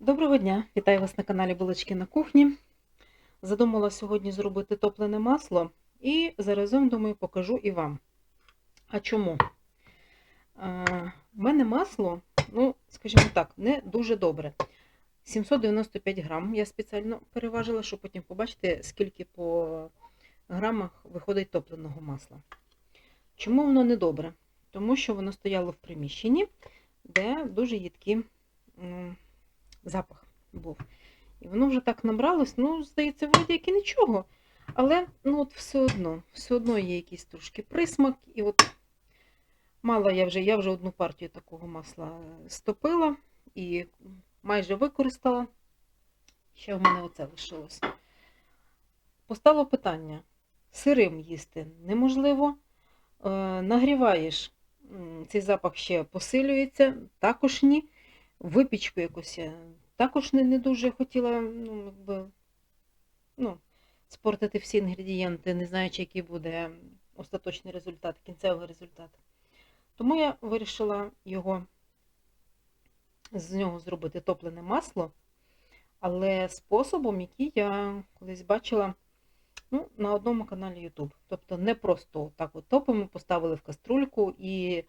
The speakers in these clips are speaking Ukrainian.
Доброго дня! Вітаю вас на каналі Булочки на кухні. Задумала сьогодні зробити топлене масло і заразом, думаю, покажу і вам. А чому? У мене масло, ну, скажімо так, не дуже добре. 795 грам. Я спеціально переважила, щоб потім побачити, скільки по грамах виходить топленого масла. Чому воно не добре? Тому що воно стояло в приміщенні, де дуже їдкі запах був. І воно вже так набралось, ну, здається, вроді як і нічого. Але ну, от все одно, все одно є якийсь трошки присмак. І от мала я вже, я вже одну партію такого масла стопила і майже використала. Ще в мене оце лишилось. Постало питання: сирим їсти неможливо. Е, нагріваєш, цей запах ще посилюється, також ні. Випічку якусь також не, не дуже хотіла ну, якби, ну, спортити всі інгредієнти, не знаючи, який буде остаточний результат, кінцевий результат. Тому я вирішила його з нього зробити топлене масло, але способом, який я колись бачила ну, на одному каналі YouTube. Тобто не просто так от топимо, поставили в каструльку і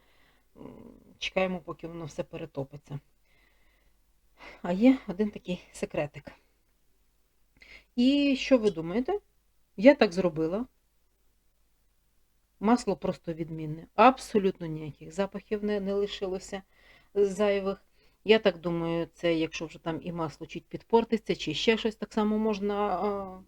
чекаємо, поки воно все перетопиться. А є один такий секретик. І що ви думаєте? Я так зробила. Масло просто відмінне. Абсолютно ніяких запахів не, не лишилося зайвих. Я так думаю, це якщо вже там і масло чуть підпортиться, чи ще щось так само можна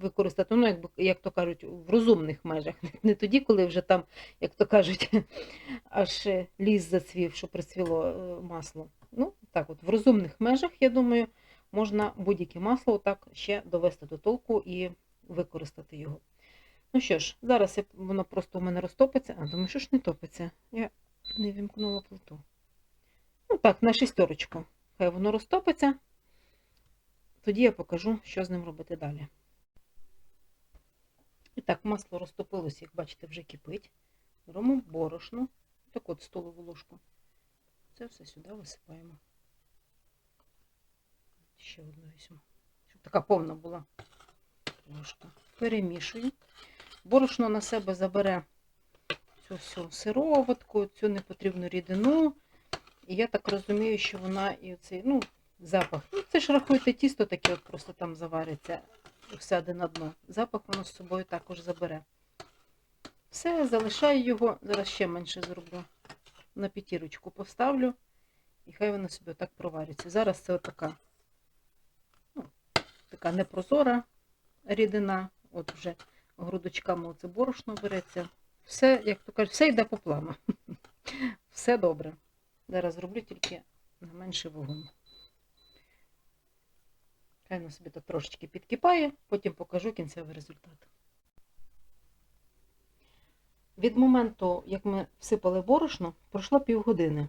використати. Ну, якби, як то кажуть, в розумних межах. Не тоді, коли вже там, як то кажуть, аж ліс зацвів, що прицвіло е, масло. Ну, так от, в розумних межах, я думаю, можна будь-яке масло отак ще довести до толку і використати його. Ну що ж, зараз воно просто у мене розтопиться. А думаю, що ж не топиться? Я не вімкнула плиту. Ну так, на шістерочку. Хай воно розтопиться. Тоді я покажу, що з ним робити далі. І так, масло розтопилося, як бачите, вже кипить. Беремо борошно. Так от столову ложку. Це все сюди висипаємо. Ще одну візьму. Щоб така повна була ложка. Перемішую. Борошно на себе забере цю всю сироватку, цю непотрібну рідину. І я так розумію, що вона і оцей, ну, запах. Ну, це ж рахуйте тісто таке от просто там завариться, всяде на дно. Запах воно з собою також забере. Все, залишаю його, зараз ще менше зроблю. На п'ятірочку поставлю, і хай воно собі отак провариться. Зараз це отака, ну, така непрозора рідина. От вже грудочками оце борошно береться. Все, як то кажуть, все йде по плану. Все добре. Зараз зроблю тільки на менший вогонь. Хай воно собі так трошечки підкипає, потім покажу кінцевий результат. Від моменту, як ми всипали борошно, пройшло півгодини.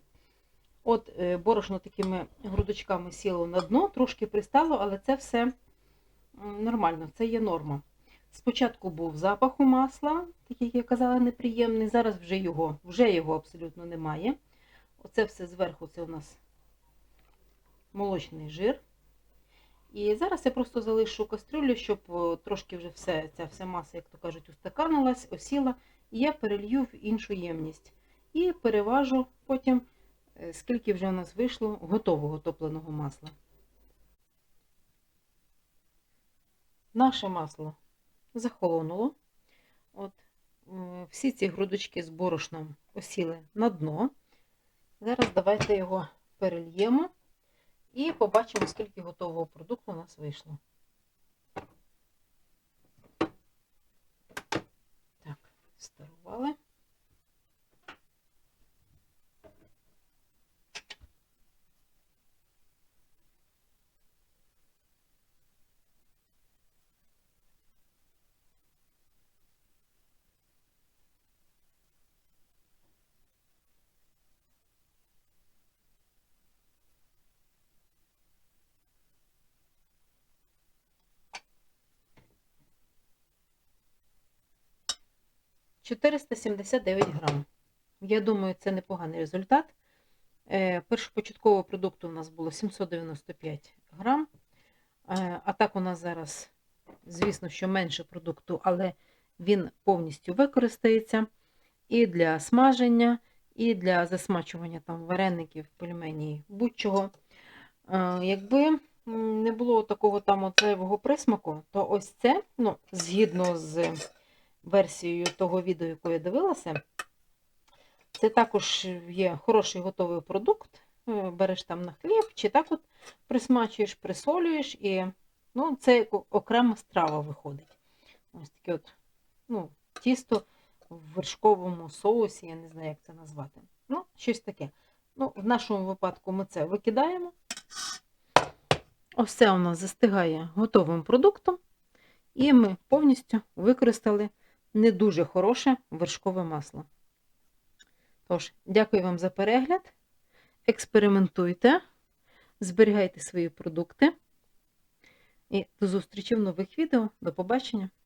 От е, борошно такими грудочками сіло на дно, трошки пристало, але це все нормально, це є норма. Спочатку був запах у масла, такий, як я казала, неприємний. Зараз вже його, вже його абсолютно немає. Оце все зверху це у нас молочний жир. І зараз я просто залишу кастрюлю, щоб трошки вже все, ця вся маса, як то кажуть, устаканилась, осіла. І я перелью в іншу ємність. І переважу потім, е, скільки вже у нас вийшло готового топленого масла. Наше масло захолонуло. От, всі ці грудочки з борошном осіли на дно. Зараз давайте його перельємо і побачимо, скільки готового продукту у нас вийшло. Так, старували. – 479 грам. Я думаю, це непоганий результат. Е, Першопочаткового продукту у нас було 795 грам. Е, А так у нас зараз, звісно, що менше продукту, але він повністю використається і для смаження, і для засмачування там вареників, пельменів, будь-чого. Е, Якби не було такого там от зайвого присмаку, то ось це, ну, згідно з версією того відео, яке я дивилася, це також є хороший готовий продукт. Е, Береш там на хліб, чи так от присмачуєш, присолюєш, і ну, це окрема страва виходить. Ось таке от, ну, тісто в вершковому соусі, я не знаю, як це назвати. Ну, щось таке. Ну, в нашому випадку ми це викидаємо. Ось це у нас застигає готовим продуктом, і ми повністю використали не дуже хороше вершкове масло. Тож, дякую вам за перегляд. Експериментуйте, зберігайте свої продукти. І до зустрічі в нових відео. До побачення!